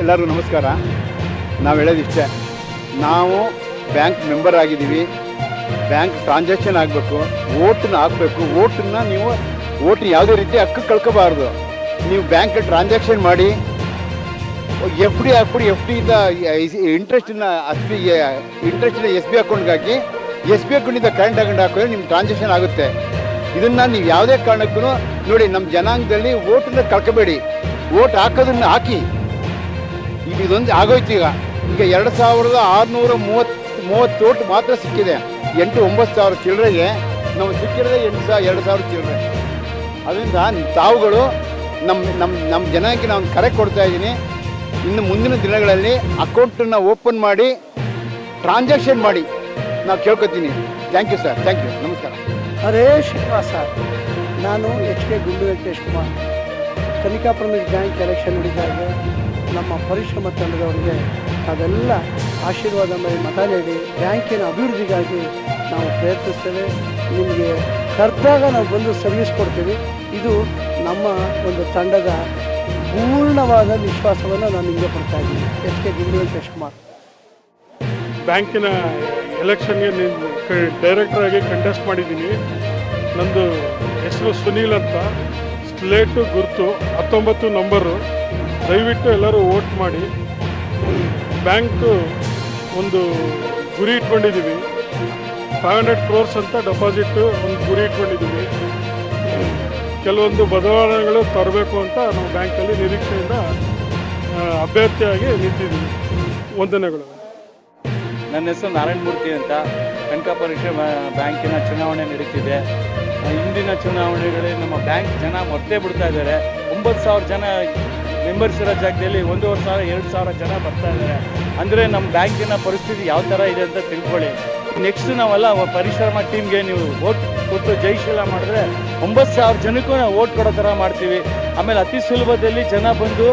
ಎಲ್ಲರಿಗೂ ನಮಸ್ಕಾರ. ನಾವು ಹೇಳೋದಿಷ್ಟೇ ನಾವು ಬ್ಯಾಂಕ್ ಮೆಂಬರ್ ಆಗಿದ್ದೀವಿ. ಬ್ಯಾಂಕ್ ಟ್ರಾನ್ಸಾಕ್ಷನ್ ಆಗಬೇಕು ಓಟನ್ನ ಹಾಕಬೇಕು. ಓಟನ್ನ ನೀವು ಓಟ್ ಯಾವುದೇ ರೀತಿ ಹಕ್ಕು ಕಳ್ಕೋಬಾರ್ದು. ನೀವು ಬ್ಯಾಂಕ್ ಟ್ರಾನ್ಸಾಕ್ಷನ್ ಮಾಡಿ ಎಫ್ ಡಿ ಹಾಕ್ಬಿಡಿ, ಎಫ್ ಡಿಯಿಂದ ಇನ್ನ ಎಸ್ ಬಿ ಇಂಟ್ರೆಸ್ಟನ್ನ ಎಸ್ ಬಿ ಅಕೌಂಟ್ಗೆ ಹಾಕಿ ಎಸ್ ಬಿ ಅಕೌಂಟಿಂದ ಕರೆಂಟ್ ಅಕೌಂಟ್ ಹಾಕಿದ್ರೆ ನಿಮ್ಮ ಟ್ರಾನ್ಸಾಕ್ಷನ್ ಆಗುತ್ತೆ. ಇದನ್ನು ನೀವು ಯಾವುದೇ ಕಾರಣಕ್ಕೂ ನೋಡಿ ನಮ್ಮ ಜನಾಂಗದಲ್ಲಿ ಓಟನ್ನ ಕಳ್ಕೊಬೇಡಿ. ಓಟ್ ಹಾಕೋದನ್ನ ಹಾಕಿ. ಈಗ ಇದೊಂದು ಆಗೋಯ್ತು ಈಗ. ಈಗ ಎರಡು ಸಾವಿರದ ಆರುನೂರ ಮೂವತ್ತು ಮೂವತ್ತು ಓಟ್ ಮಾತ್ರ ಸಿಕ್ಕಿದೆ. ಎಂಟು, ಒಂಬತ್ತು ಸಾವಿರ ಚಿಲ್ಲರೆಗೆ. ನಾವು ಸಿಕ್ಕಿರೋದೆ ಎಂಟು ಸಾವಿರ, ಎರಡು ಸಾವಿರ ಚಿಲ್ಲರೆ. ಅದರಿಂದ ತಾವುಗಳು ನಮ್ಮ ನಮ್ಮ ನಮ್ಮ ಜನಕ್ಕೆ ನಾನು ಕರೆ ಕೊಡ್ತಾ ಇದ್ದೀನಿ. ಇನ್ನು ಮುಂದಿನ ದಿನಗಳಲ್ಲಿ ಅಕೌಂಟನ್ನು ಓಪನ್ ಮಾಡಿ ಟ್ರಾನ್ಸಾಕ್ಷನ್ ಮಾಡಿ ನಾವು ಕೇಳ್ಕೊತೀನಿ. Thank you sir thank you ನಮಸ್ಕಾರ. ಹರೇ ಶ್ರೀನಿವಾಸ ನಾನು H K Gundu Venkatesh Kumar. Kanika Pramesh bank election ನಡೀತಾಗ ನಮ್ಮ ಪರಿಶ್ರಮ ತಂಡದವರಿಗೆ ಅದೆಲ್ಲ ಆಶೀರ್ವಾದ ಮಾಡಿ ಮತ ನೀಡಿ, ಬ್ಯಾಂಕಿನ ಅಭಿವೃದ್ಧಿಗಾಗಿ ನಾವು ಪ್ರಯತ್ನಿಸ್ತೇವೆ. ನಿಮಗೆ ಕರೆದಾಗ ನಾವು ಬಂದು ಸರ್ವಿಸ್ ಕೊಡ್ತೀವಿ. ಇದು ನಮ್ಮ ಒಂದು ತಂಡದ ಪೂರ್ಣವಾದ ವಿಶ್ವಾಸವನ್ನು ನಾನು ನಿಮಗೆ ಕೊಡ್ತಾ ಇದ್ದೀನಿ. ಎಚ್ ಕೆ ಗುಂಡು ವೆಂಕಟೇಶ್ ಕುಮಾರ್ ಬ್ಯಾಂಕಿನ ಎಲೆಕ್ಷನ್ಗೆ ಡೈರೆಕ್ಟರ್ ಆಗಿ ಕಂಟೆಸ್ಟ್ ಮಾಡಿದ್ದೀನಿ. ನಂದು ಹೆಸರು ಸುನೀಲ್ ಅಂತ. ಸ್ಲೇಟು ಗುರುತು, ಹತ್ತೊಂಬತ್ತು ನಂಬರು. ದಯವಿಟ್ಟು ಎಲ್ಲರೂ ವೋಟ್ ಮಾಡಿ. ಬ್ಯಾಂಕು ಒಂದು ಗುರಿ ಇಟ್ಕೊಂಡಿದ್ದೀವಿ. ಫೈವ್ ಹಂಡ್ರೆಡ್ ಕ್ರೋರ್ಸ್ ಅಂತ ಡೆಪಾಸಿಟ್ ಒಂದು ಗುರಿ ಇಟ್ಕೊಂಡಿದ್ದೀವಿ. ಕೆಲವೊಂದು ಬದಲಾವಣೆಗಳು ತರಬೇಕು ಅಂತ ನಾವು ಬ್ಯಾಂಕಲ್ಲಿ ನಿರೀಕ್ಷೆಯಿಂದ ಅಭ್ಯರ್ಥಿಯಾಗಿ ನಿಂತಿದ್ದೀವಿ. ವಂದನೆಗಳು. ನನ್ನ ಹೆಸರು ನಾರಾಯಣ ಮೂರ್ತಿ ಅಂತ. ಕನಕ ಪರೀಕ್ಷೆ ಬ್ಯಾಂಕಿನ ಚುನಾವಣೆ ನಡೀತಿದೆ. ಇಂದಿನ ಚುನಾವಣೆಗಳಲ್ಲಿ ನಮ್ಮ ಬ್ಯಾಂಕ್ ಜನ ಮೊದಲೇ ಬಿಡ್ತಾ ಇದ್ದಾರೆ. ಒಂಬತ್ತು ಸಾವಿರ ಜನ ಮೆಂಬರ್ಸ್ ಇರೋ ಜಾಗದಲ್ಲಿ ಒಂದೂವರೆ ಸಾವಿರ, ಎರಡು ಸಾವಿರ ಜನ ಬರ್ತಾ ಇದ್ದಾರೆ. ಅಂದರೆ ನಮ್ಮ ಬ್ಯಾಂಕಿನ ಪರಿಸ್ಥಿತಿ ಯಾವ ಥರ ಇದೆ ಅಂತ ತಿಳ್ಕೊಳ್ಳಿ. ನೆಕ್ಸ್ಟ್ ನಾವೆಲ್ಲ ಪರಿಶ್ರಮ ಟೀಮ್ಗೆ ನೀವು ಓಟ್ ಕೊಟ್ಟು ಜಯಶೀಲ ಮಾಡಿದ್ರೆ ಒಂಬತ್ತು ಸಾವಿರ ಜನಕ್ಕೂ ನಾವು ಓಟ್ ಕೊಡೋ ಥರ ಮಾಡ್ತೀವಿ. ಆಮೇಲೆ ಅತಿ ಸುಲಭದಲ್ಲಿ ಜನ ಬಂದು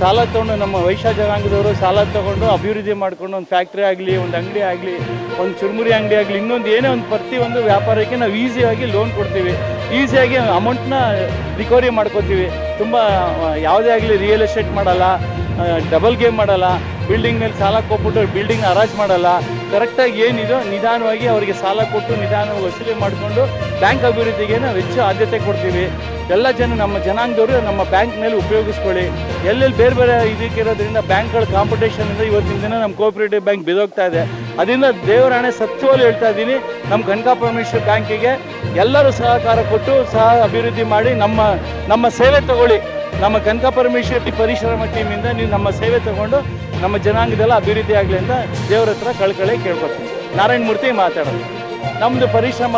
ಸಾಲ ತೊಗೊಂಡು ನಮ್ಮ ವೈಶ್ಯ ಜನಾಂಗದವರು ಸಾಲ ತೊಗೊಂಡು ಅಭಿವೃದ್ಧಿ ಮಾಡ್ಕೊಂಡು ಒಂದು ಫ್ಯಾಕ್ಟ್ರಿ ಆಗಲಿ, ಒಂದು ಅಂಗಡಿ ಆಗಲಿ, ಒಂದು ಚುರುಮುರಿ ಅಂಗಡಿ ಆಗಲಿ, ಇನ್ನೊಂದು ಏನೇ ಒಂದು ಪ್ರತಿ ಒಂದು ವ್ಯಾಪಾರಕ್ಕೆ ನಾವು ಈಸಿಯಾಗಿ ಲೋನ್ ಕೊಡ್ತೀವಿ. ಈಸಿಯಾಗಿ ಅಮೌಂಟ್ನ ರಿಕವರಿ ಮಾಡ್ಕೋತೀವಿ. ತುಂಬ ಯಾವುದೇ ಆಗಲಿ ರಿಯಲ್ ಎಸ್ಟೇಟ್ ಮಾಡಲ್ಲ ಡಬಲ್ ಗೇಮ್ ಮಾಡಲ್ಲ ಬಿಲ್ಡಿಂಗ್ ಮೇಲೆ ಸಾಲ ಕೊಟ್ಬಿಟ್ಟು ಬಿಲ್ಡಿಂಗ್ ಅರಾಜ್ ಮಾಡಲ್ಲ. ಕರೆಕ್ಟಾಗಿ ಏನಿದೋ ನಿಧಾನವಾಗಿ ಅವರಿಗೆ ಸಾಲ ಕೊಟ್ಟು ನಿಧಾನವಾಗಿ ವಸೂಲಿ ಮಾಡಿಕೊಂಡು ಬ್ಯಾಂಕ್ ಅಭಿವೃದ್ಧಿಗೆ ನಾವು ಹೆಚ್ಚು ಆದ್ಯತೆ ಕೊಡ್ತೀವಿ. ಎಲ್ಲ ಜನ ನಮ್ಮ ಜನಾಂಗದವರು ನಮ್ಮ ಬ್ಯಾಂಕ್ ಮೇಲೆ ಉಪಯೋಗಿಸ್ಕೊಳ್ಳಿ. ಎಲ್ಲೆಲ್ಲಿ ಬೇರೆ ಬೇರೆ ಇದಕ್ಕಿರೋದ್ರಿಂದ ಬ್ಯಾಂಕ್ಗಳ ಕಾಂಪಿಟೇಷನಿಂದ ಇವತ್ತಿನ ದಿನ ನಮ್ಮ ಕೋಆಪರೇಟಿವ್ ಬ್ಯಾಂಕ್ ಬಿದೋಗ್ತಾ ಇದೆ. ಅದರಿಂದ ದೇವರಾಣೆ ಸತ್ಯವಾಗಿ ಹೇಳ್ತಾ ಇದ್ದೀನಿ, ನಮ್ಮ ಕನಕಾ ಪರಮೇಶ್ವರ್ ಬ್ಯಾಂಕಿಗೆ ಎಲ್ಲರೂ ಸಹಕಾರ ಕೊಟ್ಟು ಸಹ ಅಭಿವೃದ್ಧಿ ಮಾಡಿ ನಮ್ಮ ನಮ್ಮ ಸೇವೆ ತಗೊಳ್ಳಿ. ನಮ್ಮ ಕನಕ ಪರಮೇಶ್ವರಿ ಪರಿಶ್ರಮ ಟೀಮಿಂದ ನೀವು ನಮ್ಮ ಸೇವೆ ತಗೊಂಡು ನಮ್ಮ ಜನಾಂಗದೆಲ್ಲ ಅಭಿವೃದ್ಧಿ ಆಗಲಿ ಅಂತ ದೇವ್ರ ಹತ್ರ ಕಳ್ಕಳಿ ಕೇಳ್ಕೊತೀನಿ. ನಾರಾಯಣ ಮೂರ್ತಿ ಮಾತಾಡೋದು. ನಮ್ಮದು ಪರಿಶ್ರಮ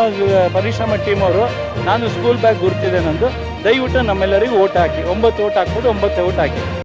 ಪರಿಶ್ರಮ ಟೀಮ್ ಅವರು, ನಾನು ಸ್ಕೂಲ್ ಬ್ಯಾಗ್ ಗುರ್ತಿದೆ ನಂದು. ದಯವಿಟ್ಟು ನಮ್ಮೆಲ್ಲರಿಗೂ ಓಟ್ ಹಾಕಿ. ಒಂಬತ್ತು ಓಟ್ ಹಾಕ್ಬೋದು, ಒಂಬತ್ತು ಓಟ್ ಹಾಕಿ.